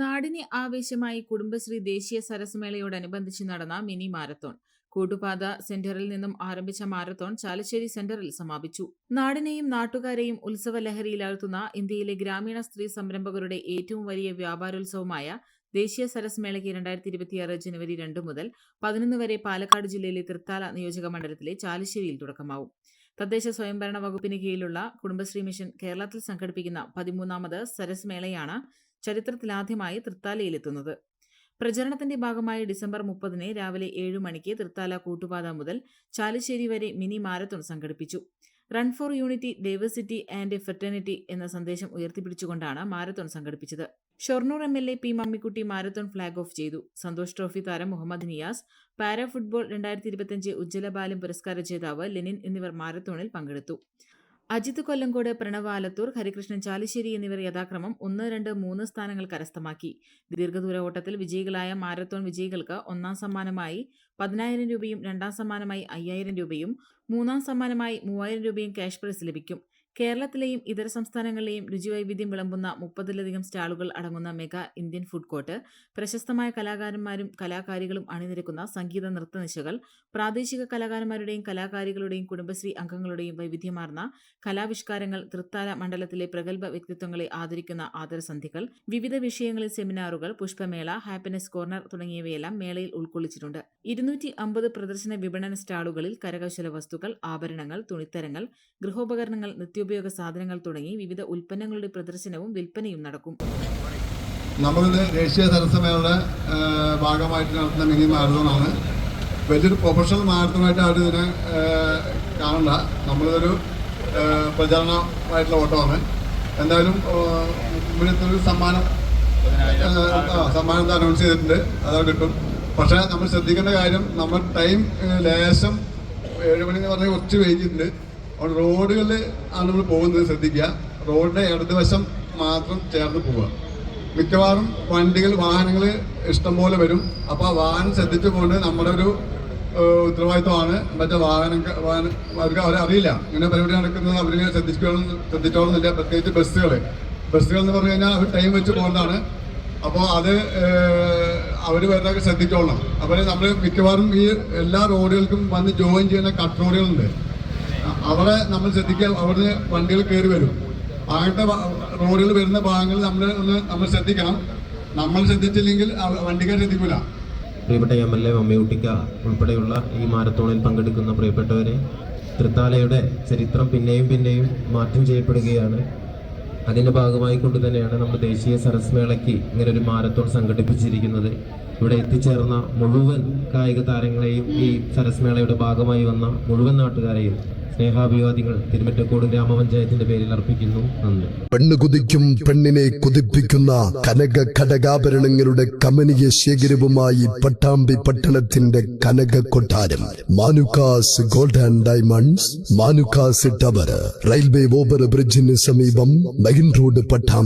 നാടിനെ ആവേശമായി കുടുംബശ്രീ ദേശീയ സരസ്മേളയോടനുബന്ധിച്ച് നടന്ന മിനി മാരത്തോൺ. കൂട്ടുപാത സെന്ററിൽ നിന്നും ആരംഭിച്ച മാരത്തോൺ ചാലശ്ശേരി സെന്ററിൽ സമാപിച്ചു. നാടിനെയും നാട്ടുകാരെയും ഉത്സവ ലഹരിയിലാഴ്ത്തുന്ന ഇന്ത്യയിലെ ഗ്രാമീണ സ്ത്രീ സംരംഭകരുടെ ഏറ്റവും വലിയ വ്യാപാരോത്സവമായ ദേശീയ സരസ്മേളയ്ക്ക് രണ്ടായിരത്തി ഇരുപത്തിയാറ് ജനുവരി രണ്ട് മുതൽ പതിനൊന്ന് വരെ പാലക്കാട് ജില്ലയിലെ തൃത്താല നിയോജക മണ്ഡലത്തിലെ ചാലശ്ശേരിയിൽ തുടക്കമാവും. തദ്ദേശ സ്വയംഭരണ വകുപ്പിന് കീഴിലുള്ള കുടുംബശ്രീ മിഷൻ കേരളത്തിൽ സംഘടിപ്പിക്കുന്ന പതിമൂന്നാമത് സരസ് മേളയാണ് ചരിത്രത്തിലാദ്യമായി തൃത്താലയിലെത്തുന്നത്. പ്രചരണത്തിന്റെ ഭാഗമായി ഡിസംബർ മുപ്പതിന് രാവിലെ ഏഴു മണിക്ക് തൃത്താല കൂട്ടുപാത മുതൽ ചാലിശ്ശേരി വരെ മിനി മാരത്തോൺ സംഘടിപ്പിച്ചു. Run for unity diversity and fraternity എന്ന സന്ദേശം ഉയർത്തിപ്പിടിച്ചുകൊണ്ടാണ് മാരത്തോൺ സംഘടിപ്പിച്ചത്. Shoranur M L A P Mammikutty marathon flag off ചെയ്തു. സന്തോഷ് ട്രോഫി താരം മുഹമ്മദ് നിയാസ് പാരാ ഫുട്ബോൾ രണ്ടായിരത്തി ഇരുപത്തിയഞ്ച് ഉജ്ജ്വല ബാലം പുരസ്കാര ജേതാവ് ലെനിൻ എന്നിവർ മാരത്തോണിൽ പങ്കെടുത്തു. അജിത് കൊല്ലങ്കോട് പ്രണവാലത്തൂർ ഹരികൃഷ്ണൻ ചാലിശ്ശേരി എന്നിവർ യഥാക്രമം ഒന്ന് രണ്ട് മൂന്ന് സ്ഥാനങ്ങൾ കരസ്ഥമാക്കി. ദീർഘദൂര ഓട്ടത്തിൽ വിജയികളായ മാരത്തോൺ വിജയികൾക്ക് ഒന്നാം സമ്മാനമായി പതിനായിരം രൂപയും രണ്ടാം സമ്മാനമായി അയ്യായിരം രൂപയും മൂന്നാം സമ്മാനമായി മൂവായിരം രൂപയും ക്യാഷ് പ്രൈസ് ലഭിക്കും. കേരളത്തിലെയും ഇതര സംസ്ഥാനങ്ങളിലെയും രുചിവൈവിധ്യം വിളമ്പുന്ന മുപ്പതിലധികം സ്റ്റാളുകൾ അടങ്ങുന്ന മെഗാ ഇന്ത്യൻ ഫുഡ് കോർട്ട് പ്രശസ്തമായ കലാകാരന്മാരും കലാകാരികളും അണിനിരക്കുന്ന സംഗീത നൃത്ത നൃത്തനിശകൾ പ്രാദേശിക കലാകാരന്മാരുടെയും കലാകാരികളുടെയും കുടുംബശ്രീ അംഗങ്ങളുടെയും വൈവിധ്യമാർന്ന കലാവിഷ്കാരങ്ങൾ തൃത്താല മണ്ഡലത്തിലെ പ്രഗത്ഭ വ്യക്തിത്വങ്ങളെ ആദരിക്കുന്ന ആദരസന്ധികൾ വിവിധ വിഷയങ്ങളിൽ സെമിനാറുകൾ പുഷ്പമേള ഹാപ്പിനെസ് കോർണർ തുടങ്ങിയവയെല്ലാം മേളയിൽ ഉൾക്കൊള്ളിച്ചിട്ടുണ്ട്. ഇരുന്നൂറ്റി അമ്പത് പ്രദർശന വിപണന സ്റ്റാളുകളിൽ കരകൗശല വസ്തുക്കൾ ആഭരണങ്ങൾ തുണിത്തരങ്ങൾ ഗൃഹോപകരണങ്ങൾ നിത്യോപയോഗ സാധനങ്ങൾ തുടങ്ങി വിവിധ ഉൽപ്പന്നങ്ങളുടെ പ്രദർശനവും വിൽപ്പനയും നടക്കും. നമ്മളിത് ദേശീയ സരസമേളയുടെ ഭാഗമായിട്ട് നടത്തുന്ന മിനി മാരത്തോണാണ്. വലിയൊരു പ്രൊഫഷണൽ മാരത്തോണായിട്ട് ആരും ഇതിനെ കാണണ്ട. നമ്മളിതൊരു പ്രചാരണമായിട്ടുള്ള ഓട്ടമാണ്. എന്തായാലും ഒരു സമ്മാനം സമ്മാനത്തെ സമ്മാനം അനൗൺസ് ചെയ്തിട്ടുണ്ട്. അതാണ് കിട്ടും. പക്ഷേ നമ്മൾ ശ്രദ്ധിക്കേണ്ട കാര്യം നമ്മൾ ടൈം ലേശം ഏഴ് മണി എന്ന് പറഞ്ഞാൽ കുറച്ച് വൈകിട്ടുണ്ട് അതുകൊണ്ട് റോഡുകളിൽ ആണ് നമ്മൾ പോകുന്നത് ശ്രദ്ധിക്കുക. റോഡിന്റെ ഇടതുവശം മാത്രം ചേർന്ന് പോവുക. മിക്കവാറും വണ്ടികൾ വാഹനങ്ങൾ ഇഷ്ടംപോലെ വരും. അപ്പോൾ ആ വാഹനം ശ്രദ്ധിച്ചു പോകേണ്ടത് നമ്മുടെ ഒരു ഉത്തരവാദിത്വമാണ്. മറ്റേ വാഹനം വാഹനം അവർക്ക് അറിയില്ല. ഇങ്ങനെ പരിപാടി നടക്കുന്നത് അവരിങ്ങനെ ശ്രദ്ധിക്കണം ശ്രദ്ധിച്ചോളുന്നില്ല. പ്രത്യേകിച്ച് ബസ്സുകൾ. ബസ്സുകൾ എന്ന് പറഞ്ഞു കഴിഞ്ഞാൽ അവർ ടൈം വെച്ച് പോകുന്നതാണ്. അപ്പോൾ അത് അവർ വരുന്നതൊക്കെ ശ്രദ്ധിച്ചോളണം. അപ്പോൾ നമ്മൾ മിക്കവാറും ഈ എല്ലാ റോഡുകൾക്കും വന്ന് ജോയിൻ ചെയ്യുന്ന കട്ട് റോഡുകളുണ്ട് അവിടെ നമ്മൾ ശ്രദ്ധിക്കുക അവിടുന്ന് വണ്ടികൾ കയറി വരും. അങ്ങനത്തെ റോഡിൽ വരുന്ന ഭാഗങ്ങൾ നമ്മൾ ഒന്ന് നമ്മൾ ശ്രദ്ധിക്കണം. നമ്മൾ ശ്രദ്ധിച്ചില്ലെങ്കിൽ വണ്ടിക്കാർ ശ്രദ്ധിക്കില്ല പ്രിയപ്പെട്ട എം എൽ എ മമ്മിയൂട്ടിക്ക ഉൾപ്പെടെയുള്ള ഈ മാരത്തോണിൽ പങ്കെടുക്കുന്ന പ്രിയപ്പെട്ടവരെ തൃത്താലയുടെ ചരിത്രം പിന്നെയും പിന്നെയും മാറ്റം ചെയ്യപ്പെടുകയാണ്. അതിന്റെ ഭാഗമായി കൊണ്ട് തന്നെയാണ് നമ്മൾ ദേശീയ സരസ് മേളയ്ക്ക് ഇങ്ങനെ ഒരു മാരത്തോൺ സംഘടിപ്പിച്ചിരിക്കുന്നത്. ഇവിടെ എത്തിച്ചേർന്ന മുഴുവൻ കായിക താരങ്ങളെയും ഈ സരസ് മേളയുടെ ഭാഗമായി വന്ന മുഴുവൻ നാട്ടുകാരെയും സ്നേഹാഭിവാദികൾ തിരുമറ്റക്കോട് ഗ്രാമപഞ്ചായത്തിന്റെ പേരിൽ അർപ്പിക്കുന്നു. നന്ദി. പെണ്ണ് കുതിക്കും പെണ്ണിനെ കുതിപ്പിക്കുന്ന കനക ഘടകാഭരണങ്ങളുടെ കമനീയ ശേഖരവുമായി പട്ടാമ്പി പട്ടണത്തിന്റെ കനക കൊട്ടാരം. Manukkas gold and diamonds Manukkas tower railway over ബ്രിഡ്ജിന് സമീപം മെയിൻ റോഡ് പട്ടാമ്പി.